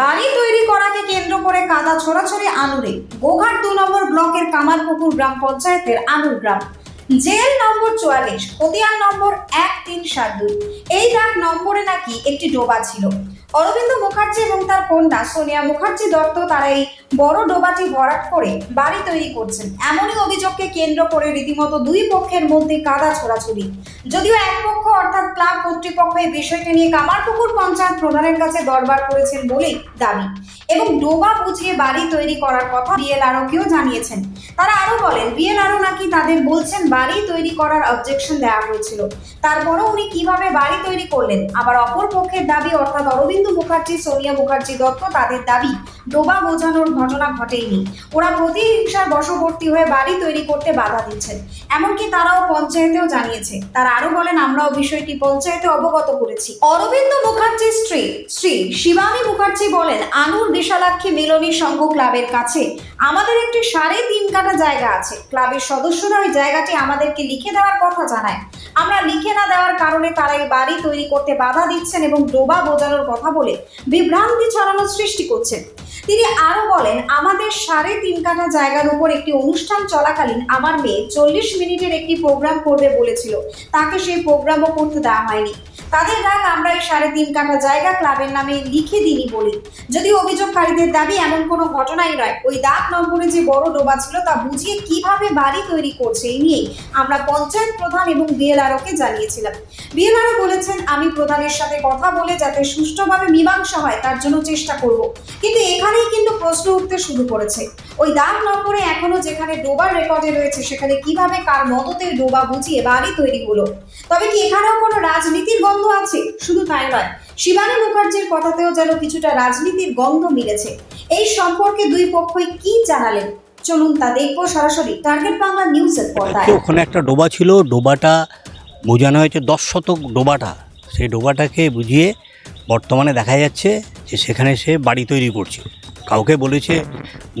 বাড়ি তৈরি করাকে কেন্দ্র করে কাদা ছোড়াছড়ি আনুরে। গোঘাট দু নম্বর ব্লকের কামারপুকুর গ্রাম পঞ্চায়েতের আনুর গ্রাম। জেল নম্বর চুয়াল্লিশ, খতিয়ান নম্বর এক তিন সাত দুই। এই ডাক নম্বরে নাকি একটি ডোবা ছিল। অরবিন্দ মুখার্জি এবং তার কন্যা সোনিয়া মুখার্জি দত্ত তারা এই বড় ডোবাটি ভরাট করে বাড়ি তৈরি করছেন। এমনই অভিযোগকে কেন্দ্র করে রীতিমতো দুই পক্ষের মধ্যে কাদা ছোড়াছুড়ি। যদিও এক পক্ষ অর্থাৎ ক্লাব কর্তৃপক্ষ এই বিষয়টি নিয়ে কামারপুকুর পঞ্চায়েত প্রধানের কাছে দরবার করেছেন বলেই দাবি। এবং ডোবা বুঝিয়ে বাড়ি তৈরি করার কথা বিএলআরওকেও জানিয়েছেন। তারা আরও বলেন বিএলআরও নাকি তাদের বলছেন, বাড়ি তৈরি করার অবজেকশন দেওয়া হয়েছিল। তারপরও উনি কীভাবে বাড়ি তৈরি করলেন? আবার অপর পক্ষের দাবি, অর্থাৎ অরবিন্দ মুখার্জি সোনিয়া মুখার্জি দত্ত তাদের দাবি ডোবা বোঝানোর ঘটনা ঘটেইনি। ওরা প্রতিহিংসার বশবর্তী হয়ে বাড়ি তৈরি করতে বাধা দিচ্ছেন। এমনকি তারাও পঞ্চায়েতেও জানিয়েছে। তারা আরও বলেন, আমরাও বিষয়টি পঞ্চায়েতে অবগত করেছি। অরবিন্দ মুখার্জির স্ত্রী, শ্রী শিবানী মুখার্জি বলেন, আনুর বিশালাক্ষী মিলনী সংঘ ক্লাবের কাছে আমাদের একটি সাড়ে তিন কাটা জায়গা আছে। ক্লাবের সদস্যরা ওই জায়গাটি আমাদেরকে লিখে দেওয়ার কথা জানায়। আমরা লিখে না দেওয়ার কারণে তারা এই বাড়ি তৈরি করতে বাধা দিচ্ছেন এবং ডোবা বোঝানোর কথা বলে বিভ্রান্তি ছড়ানোর সৃষ্টি করছেন। তিনি আরও বলেন, আমাদের সাড়ে তিন কাঠা জায়গার উপর একটি অনুষ্ঠান চলাকালীন আমার মেয়ে চল্লিশ মিনিটের একটি প্রোগ্রাম করবে বলেছিল। তাকে সেই প্রোগ্রামও করতে দেওয়া হয়নি। তাদের ডাক আমরা এই সাড়ে তিন কাঠা জায়গা ক্লাবের নামে লিখে দিইনি বলি। যদি অভিযোগকারীদের দাবি এমন কোনো ঘটনাই নয়। ওই দাগ নম্বরে যে বড় ডোবা ছিল তা বুঝিয়ে কীভাবে বাড়ি তৈরি করছে এই নিয়েই আমরা পঞ্চায়েত প্রধান এবং বিএলআরওকে জানিয়েছিলাম। বিএলআরও বলেছেন, আমি প্রধানের সাথে কথা বলে যাতে সুষ্ঠুভাবে মীমাংসা হয়, তার জন্য চেষ্টা করব। কিন্তু এখানেই কিন্তু প্রশ্ন উঠতে শুরু করেছে। ওই দাগ নম্বরে এখনও যেখানে ডোবার রেকর্ডে রয়েছে, সেখানে কীভাবে কার মদতে ডোবা বুঝিয়ে বাড়ি তৈরি হলো? তবে কি এখানেও কোনো রাজনীতির গন্ধ আছে? শুধু তাই নয়, শিবানী মুখার্জির কথাতেও যেন কিছুটা রাজনীতির গন্ধ মিলেছে। এই সম্পর্কে দুই পক্ষই কি জানালেন? চলুন তা দেখব সরাসরি টার্গেট বাংলা নিউজের পর্দায়। ওখানে একটা ডোবা ছিল, ডোবাটা বোঝানো হয়েছে, দশ শতক ডোবাটা। সেই ডোবাটাকে বুঝিয়ে বর্তমানে দেখা যাচ্ছে যে সেখানে সে বাড়ি তৈরি করছে। কাউকে বলেছে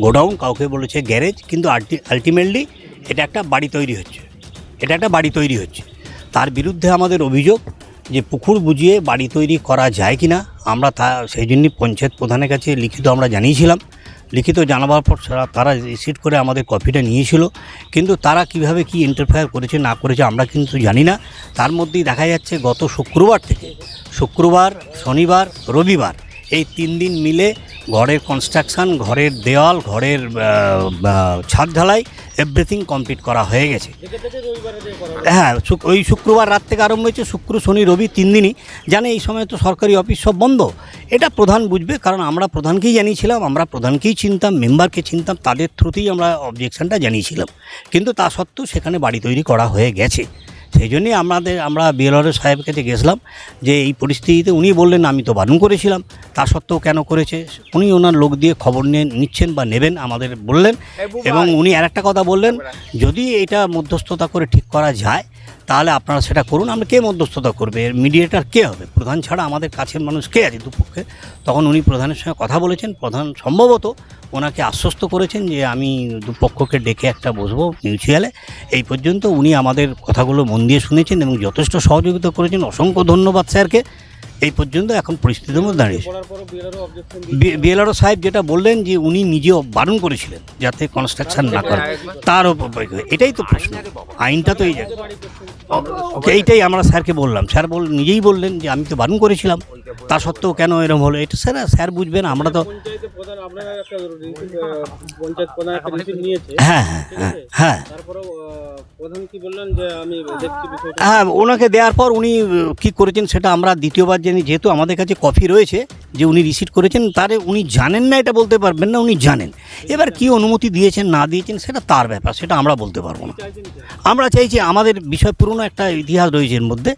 গোডাউন, কাউকে বলেছে গ্যারেজ, কিন্তু আলটিমেটলি এটা একটা বাড়ি তৈরি হচ্ছে। এটা একটা বাড়ি তৈরি হচ্ছে। তার বিরুদ্ধে আমাদের অভিযোগ যে পুকুর বুঝিয়ে বাড়ি তৈরি করা যায় কি না আমরা তা, সেই জন্যই পঞ্চায়েত প্রধানের কাছে লিখিত আমরা জানিয়েছিলাম। লিখিত জানাবার পর তারা- রিসিট করে আমাদের কপিটা নিয়েছিল। কিন্তু তারা কীভাবে কি ইন্টারফেয়ার করেছে, না করেছে আমরা কিন্তু জানি না। তার মধ্যেই দেখা যাচ্ছে গত শুক্রবার থেকে, শুক্রবার, শনিবার, রবিবার এই তিন দিন মিলে ঘরের কনস্ট্রাকশান ঘরের দেওয়াল, ঘরের ছাদ ঢালাই এভরিথিং কমপ্লিট করা হয়ে গেছে। হ্যাঁ ওই শুক্রবার রাত থেকে আরম্ভ হয়েছে, শুক্র, শনি, রবি তিন দিনই। জানে এই সময় তো সরকারি অফিস সব বন্ধ। এটা প্রধান বুঝবে, কারণ আমরা প্রধানকেই জানিয়েছিলাম, আমরা প্রধানকেই চিনতাম মেম্বারকে চিনতাম, তাদের থ্রুতেই আমরা অবজেকশনটা জানিয়েছিলাম। কিন্তু তা সত্ত্বেও সেখানে বাড়ি তৈরি করা হয়ে গেছে। সেই জন্যই আমাদের আমরা বিএলআর সাহেবের কাছে গেছিলাম যে এই পরিস্থিতিতে উনি বললেন আমি তো বারণ করেছিলাম। তা সত্ত্বেও কেন করেছে? উনি ওনার লোক দিয়ে খবর নিয়ে নিচ্ছেন বা নেবেন আমাদের বললেন এবং উনি আর একটা কথা বললেন যদি এটা মধ্যস্থতা করে ঠিক করা যায় তাহলে আপনারা সেটা করুন। আমরা কে মধ্যস্থতা করবে? এর মিডিয়েটার কে হবে? প্রধান ছাড়া আমাদের কাছের মানুষ কে আছে দুপক্ষে? তখন উনি প্রধানের সঙ্গে কথা বলেছেন। প্রধান সম্ভবত ওনাকে আশ্বস্ত করেছেন যে আমি দুপক্ষকে ডেকে একটা বসবো মিউচুয়ালে। এই পর্যন্ত উনি আমাদের কথাগুলো মন দিয়ে শুনেছেন এবং যথেষ্ট সহযোগিতা করেছেন। অসংখ্য ধন্যবাদ স্যারকে। এই পর্যন্ত এখন পরিস্থিতির মধ্যে দাঁড়িয়েছে। বিএলআরও সাহেব যেটা বললেন যে উনি নিজেও বারণ করেছিলেন যাতে কনস্ট্রাকশন না করে। তার এটাই তো প্রশ্ন। আইনটা তো এই এইটাই আমরা স্যারকে বললাম। স্যার বল নিজেই বললেন যে আমি তো বারণ করেছিলাম। তা সত্ত্বেও কেন এরকম হলো? এটা স্যার স্যার বুঝবেন আমরা তো হ্যাঁ হ্যাঁ হ্যাঁ হ্যাঁ। যে হ্যাঁ ওনাকে দেওয়ার পর উনি কী করেছেন সেটা আমরা দ্বিতীয়বার জানি যেহেতু আমাদের কাছে কপি রয়েছে যে উনি রিসিভ করেছেন তারে উনি জানেন না এটা বলতে পারবেন না উনি জানেন। এবার কি অনুমতি দিয়েছেন না দিয়েছেন সেটা তার ব্যাপার সেটা আমরা বলতে পারব না। আমরা চাইছি আমাদের বিষয় পুরনো একটা ইতিহাস রয়েছে এর মধ্যে।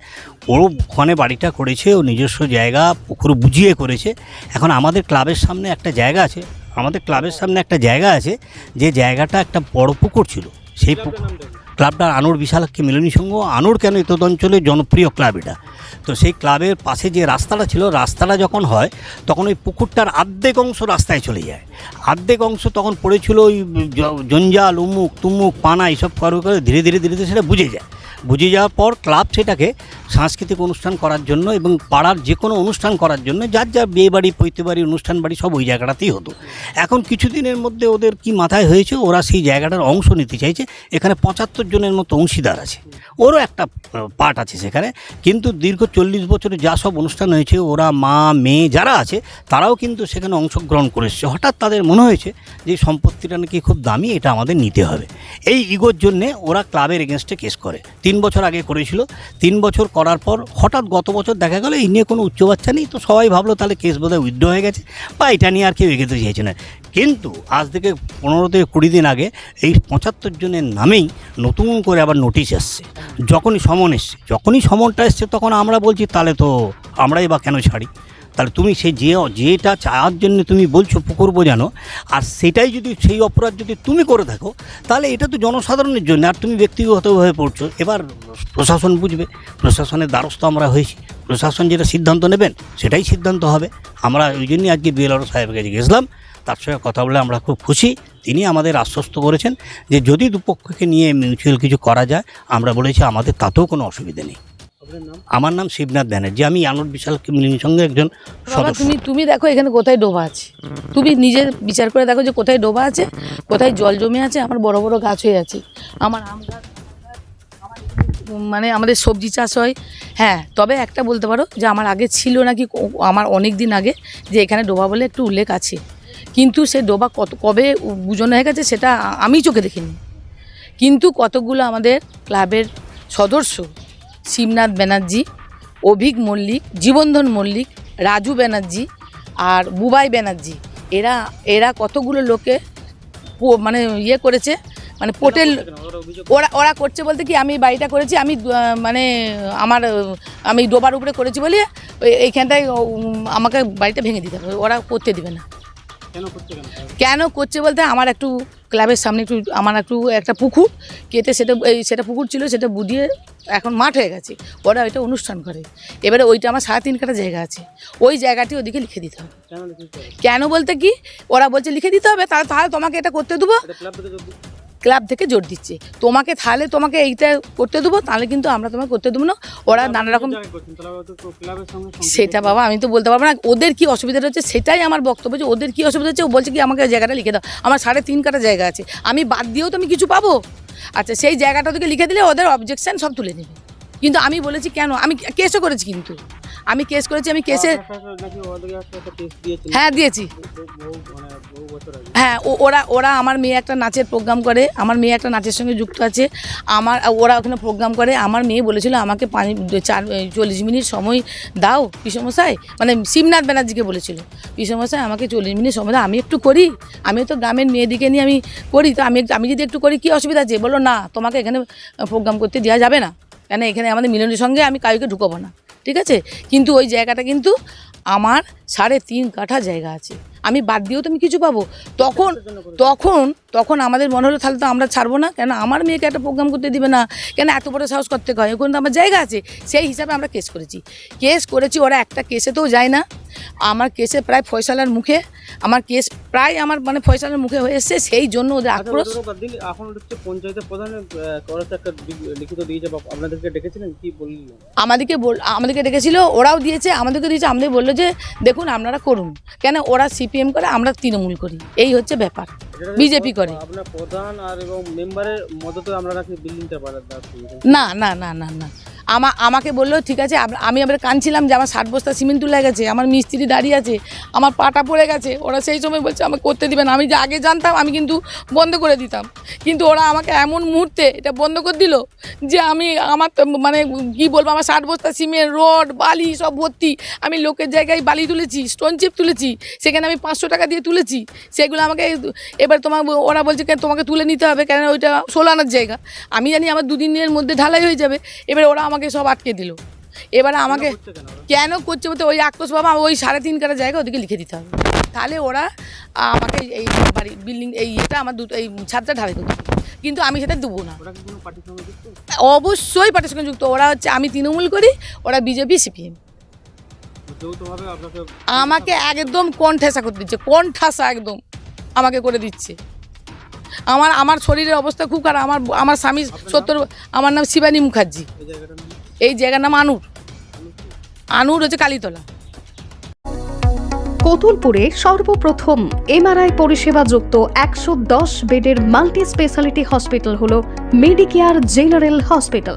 ও ওখানে বাড়িটা করেছে ও নিজস্ব জায়গা পুকুর বুঝিয়ে করেছে। এখন আমাদের ক্লাবের সামনে একটা জায়গা আছে আমাদের ক্লাবের সামনে একটা জায়গা আছে যে জায়গাটা একটা বড় পুকুর ছিল। সেই পুকুর? ক্লাবটা আনোর বিশালাক্ষী মিলনী সংঘ আনুর কেন এতদ অঞ্চলে জনপ্রিয় ক্লাব এটা? তো সেই ক্লাবের পাশে যে রাস্তাটা ছিল, রাস্তাটা যখন হয়, তখন ওই পুকুরটার আর্ধেক অংশ রাস্তায় চলে যায়। আর্ধেক অংশ তখন পড়েছিল ওই জঞ্জাল, উমুক, তুমুক, পানা, এইসব করে করে ধীরে ধীরে ধীরে ধীরে সেটা বুঝে যায়। বুঝে যাওয়ার পর ক্লাব সেটাকে সাংস্কৃতিক অনুষ্ঠান করার জন্য এবং পাড়ার যে কোনো অনুষ্ঠান করার জন্য, যার যার বিয়ে বাড়ি, পৈতে বাড়ি, অনুষ্ঠান বাড়ি সব ওই জায়গাটাতেই হতো। এখন কিছুদিনের মধ্যে ওদের কি মাথায় হয়েছে, ওরা সেই জায়গাটার অংশ নিতে চাইছে। এখানে পঁচাত্তর জনের মতো অংশীদার আছে। ওরও একটা পার্ট আছে সেখানে। কিন্তু দীর্ঘ চল্লিশ বছরে যা সব অনুষ্ঠান হয়েছে, ওরা মা, মেয়ে যারা আছে, তারাও কিন্তু সেখানে অংশগ্রহণ করেছে হঠাৎ তাদের মনে হয়েছে যে সম্পত্তিটা নাকি খুব দামি, এটা আমাদের নিতে হবে। এই ইগোর জন্যে ওরা ক্লাবের এগেনস্টে কেস করে। তিন বছর আগে করেছিল। তিন বছর করার পর হঠাৎ গত বছর দেখা গেল, এই নিয়ে কোনো উচ্চ বাচ্চা নেই, তো সবাই ভাবলো তাহলে কেস বোধহয় উইথড্র হয়ে গেছে, বা এটা নিয়ে আর কেউ এগোতে চাইছে না। কিন্তু আজ থেকে পনেরো থেকে কুড়ি দিন আগে এই পঁচাত্তর জনের নামেই নতুন করে আবার নোটিশ এসছে। যখনই সমন এসছে, যখনই সমনটা এসছে তখন আমরা বলছি, তাহলে তো আমরাই বা কেন ছাড়ি? তাহলে তুমি সেই যে, যেটা চাওয়ার জন্য তুমি বলছো পুকুর বোঝানো, আর সেটাই যদি সেই অপরাধ যদি তুমি করে থাকো, তাহলে এটা তো জনসাধারণের জন্য, আর তুমি ব্যক্তিগতভাবে পড়ছো। এবার প্রশাসন বুঝবে, প্রশাসনের দ্বারস্থ আমরা হয়েছি। প্রশাসন যেটা সিদ্ধান্ত নেবেন, সেটাই সিদ্ধান্ত হবে। আমরা ওই জন্যই আজকে বিএলআর সাহেবের কাছে গেছিলাম। তার সঙ্গে কথা বলে আমরা খুব খুশি। তিনি আমাদের আশ্বস্ত করেছেন যে যদি দুপক্ষকে নিয়ে মিউচুয়াল কিছু করা যায় আমরা বলেছি আমাদের তাতেও কোনো অসুবিধা নেই। আমার নাম শিবনাথ ব্যানার্জি আমি আনন্দ বিশাল সঙ্গে একজন সদস্য। তুমি তুমি দেখো এখানে কোথায় ডোবা আছে। তুমি নিজের বিচার করে দেখো যে কোথায় ডোবা আছে কোথায় জল জমে আছে আমার বড় বড় গাছ হয়ে আছে। আমার আম গাছ মানে আমাদের সবজি চাষ হয়। হ্যাঁ তবে একটা বলতে পারো যে আমার আগে ছিল নাকি আমার অনেক দিন আগে যে এখানে ডোবা বলে একটু উল্লেখ আছে। কিন্তু সে ডোবা কত কবে বুঝানো হয়ে গেছে সেটা আমি চোখে দেখিনি। কিন্তু কতগুলো আমাদের ক্লাবের সদস্য শিবনাথ ব্যানার্জি অভিক মল্লিক জীবনধন মল্লিক রাজু ব্যানার্জি আর বুবাই ব্যানার্জি এরা এরা কতগুলো লোকে মানে ইয়ে করেছে মানে পোটেল ওরা ওরা ওরা করছে বলতে কি আমি বাড়িটা করেছি আমি মানে আমার আমি ডোবার উপরে করেছি বলে ওই- এইখানটায় আমাকে বাড়িটা ভেঙে দিতে হবে ওরা করতে দিবে না। কেন করছে বলতে আমার একটু ক্লাবের সামনে একটু আমার একটু একটা পুকুর কেটে সেটা এই সেটা পুকুর ছিল সেটা বুঝিয়ে এখন মাঠ হয়ে গেছে। ওরা ওইটা অনুষ্ঠান করে। এবারে ওইটা আমার সাড়ে তিন কাটা জায়গা আছে। ওই জায়গাটি ওদিকে লিখে দিতে হবে। কেন বলতে কি? ওরা বলছে লিখে দিতে হবে তাহলে তাহলে তোমাকে এটা করতে দেবো। ক্লাব থেকে জোর দিচ্ছে। তোমাকে তাহলে তোমাকে এইটা করতে দেবো তাহলে কিন্তু আমরা তোমাকে করতে দেবো না। ওরা নানা রকম সেটা বাবা আমি তো বলতে পারব না। ওদের কি অসুবিধাটা হচ্ছে? সেটাই আমার বক্তব্য যে ওদের কি অসুবিধা হচ্ছে? ও বলছে কি আমাকে জায়গাটা লিখে দাও। আমার সাড়ে তিন কাটা জায়গা আছে। আমি বাদ দিয়েও তো আমি কিছু পাবো? আচ্ছা সেই জায়গাটা ওদেরকে লিখে দিলে ওদের অবজেকশান সব তুলে নেবে। কিন্তু আমি বলেছি কেন? আমি কেসও করেছি কিন্তু। আমি কেস করেছি আমি কেসে একটা টেস্ট দিয়েছেন হ্যাঁ দিয়েছি। মানে হ্যাঁ ও- ওরা ওরা আমার মেয়ে একটা নাচের প্রোগ্রাম করে আমার মেয়ে একটা নাচের সঙ্গে যুক্ত আছে। আমার ওরা ওখানে প্রোগ্রাম করে আমার মেয়ে বলেছিল আমাকে পাঁচ চার চল্লিশ মিনিট সময় দাও পিসমশাই। মানে শিবনাথ ব্যানার্জিকে বলেছিল। পিসমশাই আমাকে চল্লিশ মিনিট সময় দাও আমি একটু করি। আমিও তো গ্রামের মেয়েদিকে নিয়ে আমি করি তো আমি আমি যদি একটু করি কী অসুবিধা আছে? বলো না তোমাকে এখানে প্রোগ্রাম করতে দেওয়া যাবে না। কেন এখানে আমাদের মিলনের সঙ্গে আমি কাউকে ঢুকাবো না। ঠিক আছে? কিন্তু ওই জায়গাটা কিন্তু আমার সাড়ে তিন কাঠা জায়গা আছে। আমি বাদ দিয়েও তো আমি কিছু পাবো। তখন তখন তখন আমাদের মনে হলো তাহলে তো আমরা ছাড়বো না। কেন? আমার মেয়েকে একটা প্রোগ্রাম করতে দিবে না। কেন এত বড় সাহস করতে হয়? ওখানে তো আমার জায়গা আছে। সেই হিসাবে আমরা কেস করেছি। কেস করেছি ওরা একটা কেসে কেসেতেও যায় না। আমার কেসে প্রায় ফয়সালার মুখে আমার কেস প্রায় আমার মানে ফয়সালার মুখে হয়ে এসছে। সেই জন্য ওদের আচ্ছা, আক্রোশ এখন হচ্ছে পঞ্চায়েতের প্রধান লিখিত দিয়েছে আপনাদেরকে ডেকেছিলেন? কি বললেন? আমাদেরকে বল আমাদেরকে ডেকেছিল ওরাও দিয়েছে আমাদেরকে দিয়েছে আমাদের বলল যে দেখুন আপনারা করুন। কেন? ওরা সিপিএম করে আমরা তৃণমূল করি। এই হচ্ছে ব্যাপার। বিজেপি করে। আপনার প্রধান আর এবং মেম্বারের মদতে আমরা নাকি বিল্ডিংটা বাড়ার দাবি না না না না না। আমা, আমাকে বলল, ঠিক আছে, আমি আবার কাঁদছিলাম যে আমার ষাট বস্তা সিমেন্ট তুলে গেছে, আমার মিস্ত্রি দাঁড়িয়ে আছে, আমার পাটা পড়ে গেছে, ওরা সেই সময় বলছে, আমাকে করতে দিবে না। আমি যে আগে জানতাম, আমি কিন্তু বন্ধ করে দিতাম। কিন্তু ওরা আমাকে এমন মুহূর্তে এটা বন্ধ করে দিল যে আমি আমার মানে কি বলব, আমার ষাট বস্তা সিমেন্ট, রড, বালি সব ভর্তি। আমি লোকের জায়গায় বালি তুলেছি, স্টোন চিপ তুলেছি, সেখানে আমি পাঁচশো টাকা দিয়ে তুলেছি। সেগুলো আমাকে এবার তোমার ওরা বলছে, কেন তোমাকে তুলে নিতে হবে? কেন ওইটা ষোলো আনার জায়গা। আমি জানি আমার দুদিনের মধ্যে ঢালাই হয়ে যাবে। এবার ওরা আমাকে সব আটকে দিল। এবার আমাকে কেন? করছে বলতে ওই আক্রোশ বাবা ওই সাড়ে তিন কাটা জায়গা ওদিকে লিখে দিতে হবে। তাহলে ওরা আমাকে এই বাড়ি বিল্ডিং এই ইয়েটা আমার দুটো এই ছাদটা ঢালাই করতে কিন্তু আমি সেটা দেবো না। কোনো অবশ্যই পার্টির সঙ্গে যুক্ত। ওরা হচ্ছে আমি তৃণমূল করি ওরা বিজেপি সিপিএম। আমাকে একদম কণ্ঠাসা করে দিচ্ছে কণ্ঠাসা একদম আমাকে করে দিচ্ছে। আমার আমার শরীরের অবস্থা খুব খারাপ। আমার আমার স্বামী সত্তর, আমার নাম শিবানী মুখার্জি। এই জায়গার নাম আনুর। আনুর হচ্ছে কালীতলা। কতুলপুরে সর্বপ্রথম এমআরআই পরিষেবা যুক্ত একশো দশ বেডের মাল্টি স্পেশালিটি হসপিটাল হল মেডিকেয়ার জেনারেল হসপিটাল।